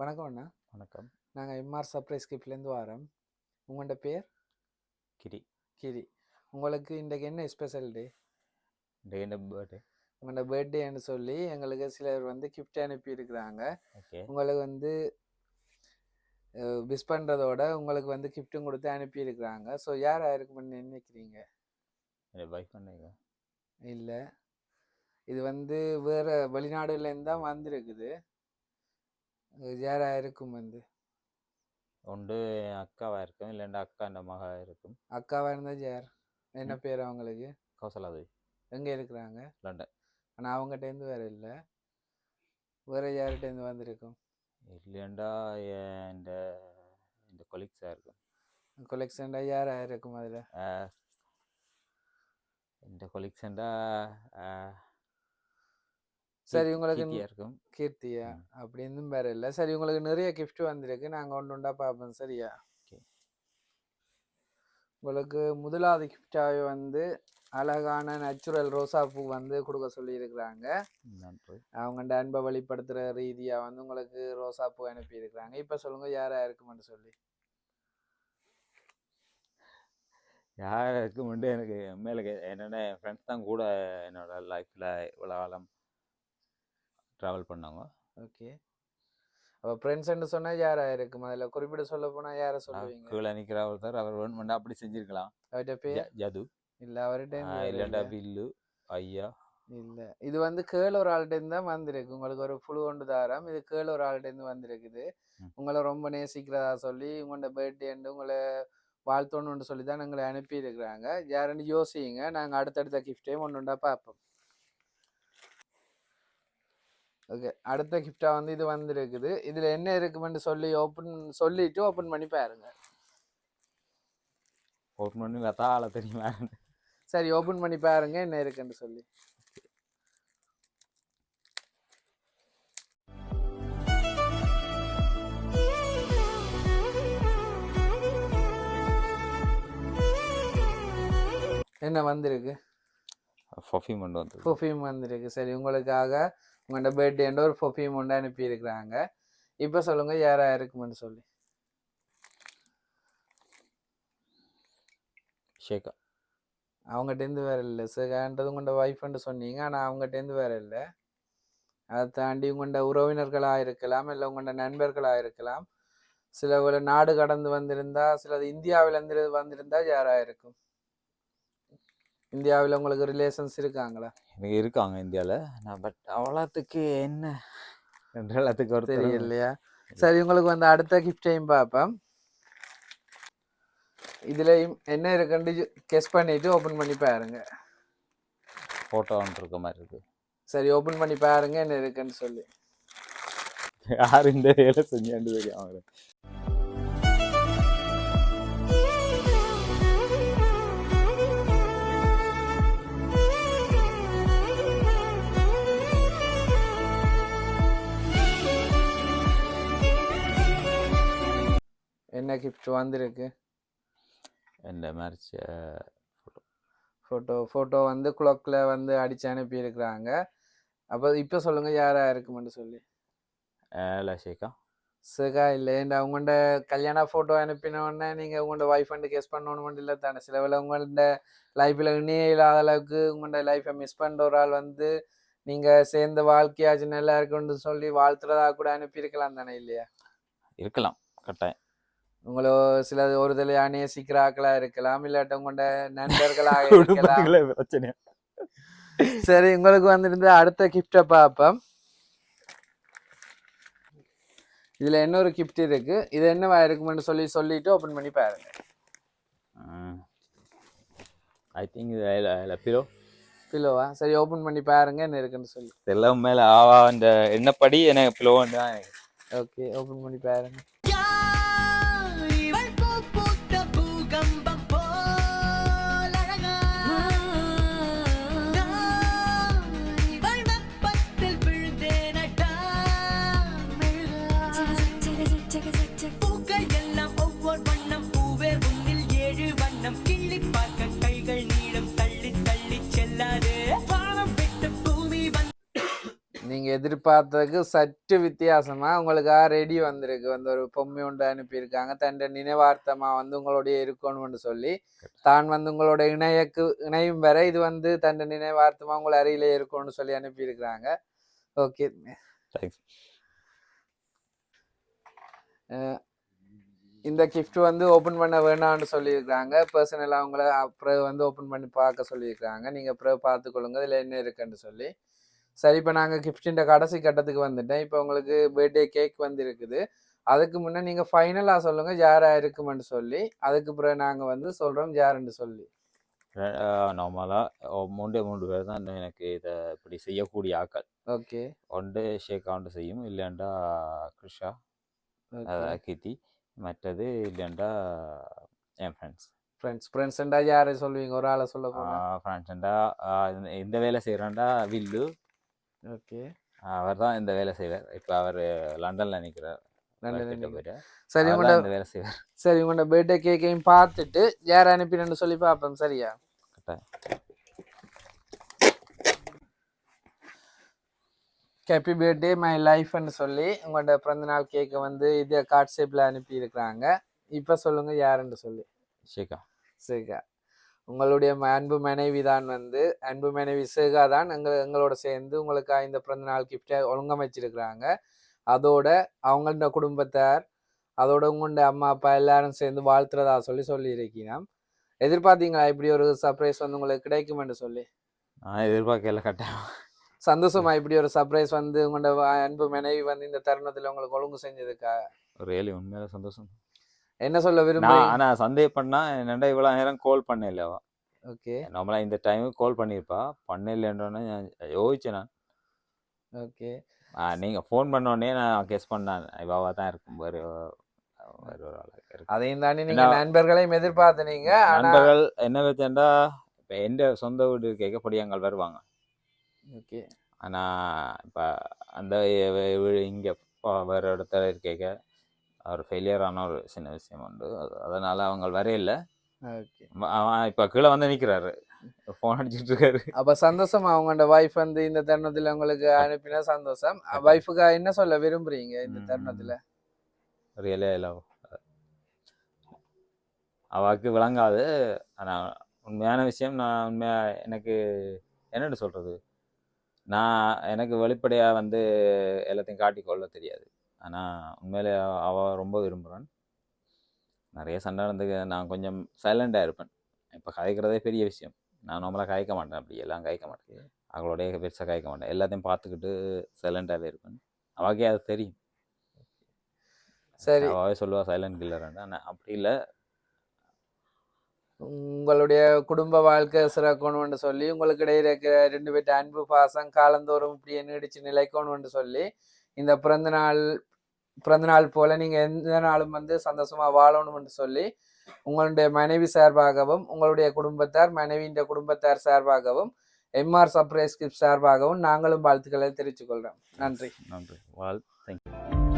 வணக்கம் அண்ணா. வணக்கம். நாங்கள் எம்ஆர் சர்ப்ரைஸ் கிஃப்ட்லேருந்து வரோம். உங்களோட பேர்? கிரி. கிரி. உங்களுக்கு இன்றைக்கு என்ன ஸ்பெஷல் டே டே பர்த்டே உங்களோட பர்த்டேன்னு சொல்லி எங்களுக்கு சிலர் வந்து கிஃப்ட் அனுப்பியிருக்கிறாங்க உங்களுக்கு வந்து விஷ் பண்ணுறதோட உங்களுக்கு வந்து கிஃப்ட்டும் கொடுத்து அனுப்பியிருக்கிறாங்க ஸோ யார் இருக்குமென்னு நினைக்கிறீங்க? என் வைஃப் பண்ணீங்க இல்லை. இது வந்து வேறு வெளிநாடுலேருந்து தான் வந்திருக்குது. யாராக இருக்கும் வந்து? ஒன்று என் அக்காவாக இருக்கும் இல்லைண்டா அக்கா இந்த மகா இருக்கும். அக்காவாக இருந்தால் யார்? என்ன பேர் அவங்களுக்கு? கௌசலாதேவி. எங்கே இருக்கிறாங்க? லண்டன். ஆனால் அவங்ககிட்டேருந்து வேற இல்லை. வேற யார்கிட்டேருந்து வந்திருக்கும்? இல்லைண்டா இந்த இந்த கொலீக்ஸாக இருக்கும். கொலெக்ஷன்டா யாராக இருக்கும் அதில்? இந்த கொலீக்ஸண்டா சரி உங்களுக்கு இருக்கும். கீர்த்தியா. அப்படின்னு வேற இல்லை. சரி உங்களுக்கு நிறைய கிஃப்ட் வந்திருக்கு. நாங்கள் ஒன்று ஒன்றா பார்ப்போம் சரியா. உங்களுக்கு முதலாவது கிஃப்டாகவே வந்து அழகான நேச்சுரல் ரோசா பூ வந்து கொடுக்க சொல்லியிருக்கிறாங்க. அவங்கள்ட்ட அன்பை வெளிப்படுத்துகிற ரீதியாக வந்து உங்களுக்கு ரோசா பூ அனுப்பியிருக்கிறாங்க. இப்போ சொல்லுங்கள் யாராக இருக்குமென்னு சொல்லி. யார் இருக்குமெண்டு எனக்கு மேலே என்னென்ன ஃப்ரெண்ட்ஸ் தான் கூட என்னோட லைஃப்பில் இவ்வளோ காலம் ட்ராவல் பண்ணாங்க. ஓகே. அப்போ ஃப்ரெண்ட்ஸ்ன்னு சொன்னால் யாராக இருக்கும்? அதில் குறிப்பிட சொல்ல போனால் யாரை சொல்லுவீங்க? கீழே நிற்கிற ஒருத்தர் அவர் வேணுமெண்டா அப்படி செஞ்சிருக்கலாம். அவர்கிட்ட பேர் ஜது. இல்லை அவர்கிட்ட இல்லைண்டா வில்லு ஐயா. இல்லை. இது வந்து கேள் ஒரு ஆள்கிட்டேருந்து தான் வந்திருக்கு. உங்களுக்கு ஒரு புழு ஒன்று தாரம். இது கேள் ஒரு ஆள்கிட்டேருந்து வந்திருக்குது. உங்களை ரொம்ப நேசிக்கிறதா சொல்லி உங்களோட பர்த்டேண்டு உங்களை வாழ்த்தணுன்னு சொல்லி தான் எங்களை அனுப்பியிருக்கிறாங்க. யாருன்னு யோசிங்க. நாங்கள் அடுத்தடுத்த கிஃப்டையும் ஒன்று ஒன்றா பார்ப்போம். ஓகே. அடுத்த கிஃப்டாக வந்து இது வந்திருக்குது. இதில் என்ன இருக்குமென்னு சொல்லி ஓப்பன் சொல்லிட்டு ஓப்பன் பண்ணி பாருங்க. ஓப்பன் பண்ணி ஆளை தெரியுமா? சரி ஓப்பன் பண்ணி பாருங்க என்ன இருக்குன்னு சொல்லி. என்ன வந்திருக்கு? பர்ஃப்யூம் வந்து பர்ஃப்யூம் வந்திருக்கு. சரி உங்களுக்காக உங்களோட பர்த்டேன்ற ஒரு பர்ஃப்யூம் ஒன்று அனுப்பியிருக்கிறாங்க. இப்போ சொல்லுங்க யாரா இருக்குமென்னு சொல்லி. ஷேக்கா அவங்ககிட்டேருந்து வேற இல்லை. சேகான்றது உங்களோட ஒய்ஃப்னு சொன்னீங்க ஆனால் அவங்ககிட்டேருந்து வேற இல்லை. அதை தாண்டி உங்களோட உறவினர்களாக இருக்கலாம் இல்லை உங்களோட நண்பர்களாக இருக்கலாம் சில நாடு கடந்து வந்திருந்தா சிலது இந்தியாவிலேருந்து வந்திருந்தா யாரா இருக்கும் இந்தியாவில் உங்களுக்கு ரிலேஷன்ஸ் இருக்காங்களா? எனக்கு இருக்காங்க இந்தியாவில். நான் பட் அவ்வளோத்துக்கு என்ன? ரெண்டு எல்லாத்துக்கு ஒரு தெரியலையா? சரி உங்களுக்கு வந்து அடுத்த கிஃப்டையும் பார்ப்போம். இதுலயும் என்ன இருக்குன்னு கெஸ் பண்ணிட்டு ஓபன் பண்ணி பாருங்க. ஃபோட்டோ இருக்க மாதிரி இருக்கு. சரி ஓபன் பண்ணி பாருங்க என்ன இருக்குன்னு சொல்லி. யார் இந்த வேலை செஞ்சாண்டு தெரியும். அவங்க என்ன கிஃப்ட் வந்திருக்கு? இந்த மேட்ச் ஃபோட்டோ ஃபோட்டோ வந்து குளோக்கில் வந்து அடிச்சு அனுப்பியிருக்கிறாங்க. அப்போ இப்போ சொல்லுங்க யாரா இருக்குமென்னு சொல்லி. இல்லை ஷேக்கா சுகா இல்லை ஏன்டா உங்கள்ட கல்யாண ஃபோட்டோ அனுப்பின உடனே நீங்கள் உங்களோட ஒய்ஃப் வந்து கெஸ் பண்ணணும் இல்லை தானே. சில வேளை உங்கள்ட லைஃப்பில் இணைய இல்லாத அளவுக்கு உங்களோட லைஃப்பை மிஸ் பண்ணுற ஒரு ஆள் வந்து நீங்கள் சேர்ந்த வாழ்க்கையாச்சு நல்லா இருக்குன்னு சொல்லி வாழ்த்துறதா கூட அனுப்பியிருக்கலாம் தானே இல்லையா? இருக்கலாம். கட்டாயம். உங்களோ சில ஒரு தலையா நேசிக்கிறாக்களா இருக்கலாம் இல்லாட்ட உங்களோட நண்பர்களாக இருக்கலாம். பிரச்சனை. சரி உங்களுக்கு வந்திருந்த அடுத்த கிஃப்டை பார்ப்போம் இதுல இன்னொரு கிஃப்ட் இருக்கு. இது என்னவா இருக்குமென்னு சொல்லி சொல்லிட்டு ஓபன் பண்ணி பாருங்க. ஐ திங்க் இது பிலோ பிலோவா சரி ஓபன் பண்ணி பாருங்க என்ன இருக்குன்னு சொல்லி. எல்லாம் மேலே ஆவா அந்த எண்ணப்படி எனக்கு பிலோன்னு தான் ஓகே ஓபன் பண்ணி பாருங்க. எதிர்பார்த்த எதிர்பார்த்ததுக்கு சற்று வித்தியாசமா உங்களுக்காக ரெடி வந்திருக்கு. வந்து ஒரு பொம்மை ஒன்று அனுப்பியிருக்காங்க. தன் நினைவார்த்தமா வந்து உங்களுடைய இருக்கணும்னு சொல்லி தான் வந்து உங்களோட இணையக்கு இணையும் வரை இது வந்து தன் நினைவார்த்தமா உங்களை அருகிலே இருக்கணும்னு சொல்லி அனுப்பியிருக்கிறாங்க. ஓகே. இந்த gift வந்து ஓப்பன் பண்ண வேணாம்னு சொல்லியிருக்காங்க பர்சனலாக அவங்கள அப்புறம் வந்து ஓப்பன் பண்ணி பார்க்க சொல்லியிருக்காங்க நீங்கள் அப்புறம் பார்த்துக்கொள்ளுங்க. இதில் என்ன இருக்குன்னு சொல்லி. சரி இப்போ நாங்கள் கிஃப்டின் கடைசி கட்டத்துக்கு வந்துட்டேன். இப்போ உங்களுக்கு பர்த்டே கேக் வந்து இருக்குது அதுக்கு முன்னே நீங்கள் ஃபைனலாக சொல்லுங்கள் யாராக இருக்குமென்னு சொல்லி. அதுக்கு பிறகு நாங்கள் வந்து சொல்கிறோம் யாருன்னு சொல்லி. நார்மலாக மூன்றே மூன்று பேர் தான் எனக்கு இதை இப்படி செய்யக்கூடிய ஆக்கள் ஓகே. ஒன்று ஷேக் ஆண்டு செய்யும் இல்லைண்டா கிருஷா கீர்த்தி மற்றது இல்லைண்டா என் ஃப்ரெண்ட்ஸ் ஃப்ரெண்ட்ஸ் ஃப்ரெண்ட்ஸ்ண்டா யாரை சொல்லுவீங்க? ஒரு ஆளை சொல்ல ஃப்ரெண்ட்ஸ்ண்டா இந்த வேலை செய்கிறாண்டா வில்லு ஓகே. அவர் தான் இந்த வேலை செய்வார். இப்போ அவர் லண்டனில் நிற்கிறார் சரி அவர் உங்களோட தான் இந்த வேலை செய்வார். சரி உங்களோட பர்த்டே கேக்கையும் பார்த்துட்டு யார் அனுப்பினு சொல்லி பார்ப்போம். சரியா? ஹாப்பி பர்த்டே மை லைஃப்னு சொல்லி உங்களோட பிறந்தநாள் கேக்கை வந்து இது கார்ட் ஷேப்பில் அனுப்பி இருக்கிறாங்க இப்போ சொல்லுங்க யாருன்னு சொல்லி. ஷேக்கா சேகா உங்களுடைய அன்பு மனைவி தான் வந்து அன்பு மனைவி சேகா தான் எங்க எங்களோட சேர்ந்து உங்களுக்கு இந்த பிறந்தநாள் கிஃப்டை ஒழுங்கமைச்சிருக்கிறாங்க. அதோட அவங்களோட குடும்பத்தார் அதோட உங்களோட அம்மா அப்பா எல்லாரும் சேர்ந்து வாழ்த்துறதா சொல்லி சொல்லியிருக்கீங்க எதிர்பார்த்தீங்களா இப்படி ஒரு சர்ப்ரைஸ் வந்து உங்களுக்கு கிடைக்குமென்று சொல்லி? நான் எதிர்பார்க்கல கட்டாயம். சந்தோஷமா இப்படி ஒரு சர்ப்ரைஸ் வந்து உங்களோட அன்பு மனைவி வந்து இந்த தருணத்துல உங்களுக்கு ஒழுங்கு செஞ்சதுக்கா? ரியலி உண்மையில சந்தோஷம். என்ன சொல்ல நான் விரும்புறீங்க? ஆனால் சந்தேகப்பண்ணா என்னடா இவ்வளோ நேரம் கால் பண்ணல அவ ஓகே. நம்மளா இந்த டைமுக்கு கால் பண்ணியிருப்பா பண்ணலன்றோன்னே நான் யோசிச்சேன் நான். ஓகே. நீங்க ஃபோன் பண்ண உடனே நான் கெஸ் பண்ணேன். இவாவா தான் இருக்கும். வேறு வேறு ஒரு ஆளா இருக்கு. அதையும் தாண்டி நீங்க நண்பர்களையும் எதிர்பார்த்தனீங்க. ஆனா நண்பர்கள் என்ன வச்சேன்டா இப்போ எந்த சொந்த வீடு கேட்க படியாங்கள் வருவாங்க. ஓகே. ஆனால் இப்போ அந்த இங்கே வேறு இடத்துல இருக்க ஒரு ஃபெயிலியர் ஆன ஒரு சின்ன விஷயம் உண்டு. அது- அதனால அவங்க வரையில. அவன் இப்போ கீழே வந்து நிற்கிறாரு ஃபோன் அடிச்சிட்டு இருக்காரு அப்ப சந்தோஷமா உங்களோட வைஃப் வந்து இந்த தருணத்துல உங்களுக்கு அனுப்பின சந்தோஷம். வைஃபுக்கு என்ன சொல்ல விரும்புறீங்க இந்த. தருணத்துல? ரியலே இல்லை அவாக்கு விளங்காது. ஆனால் உண்மையான விஷயம் நான் உண்மையாக எனக்கு என்னன்னு சொல்கிறது நான் எனக்கு வெளிப்படையாக வந்து எல்லாத்தையும் காட்டி கொள்ள தெரியாது. ஆனால் உண்மையிலே அவ- அவ ரொம்ப விரும்புகிறான் நிறைய சண்டை நடந்து நான் கொஞ்சம் சைலண்டாக இருப்பேன். இப்போ கதைக்கிறதே பெரிய விஷயம். நான் நம்மளாக கதைக்க மாட்டேன். அப்படி எல்லாம் கதைக்க மாட்டேன். அவங்களோடைய பெருசாக கதைக்க மாட்டேன். எல்லாத்தையும் பார்த்துக்கிட்டு சைலண்டாகவே இருப்பேன். அவாக்கே அது தெரியும். சரி. அவாவே சொல்லுவா சைலண்ட் கில்லர்ன்னு ஆனால் அப்படி இல்லை. உங்களுடைய குடும்ப வாழ்க்கை சிறக்கணும்னு சொல்லி உங்களுக்கு இடையே இருக்கிற ரெண்டு பேர்ட்ட அன்பு பாசம் காலந்தோறும் இப்படியே நீடிச்சு நிலைக்கணும்னு சொல்லி இந்த பிறந்த நாள் பிறந்தநாள் போல நீங்க எந்த நாளும் வந்து சந்தோஷமா வாழணும்னு சொல்லி உங்களுடைய மனைவி சார்பாகவும் உங்களுடைய குடும்பத்தார் மனைவியின் குடும்பத்தார் சார்பாகவும் எம்ஆர் சப்ரைஸ் கிப் சார்பாகவும் நாங்களும் வாழ்த்துக்களை தெரிவித்துக் கொள்றோம். நன்றி. நன்றி. வாழ் தேங்க்யூ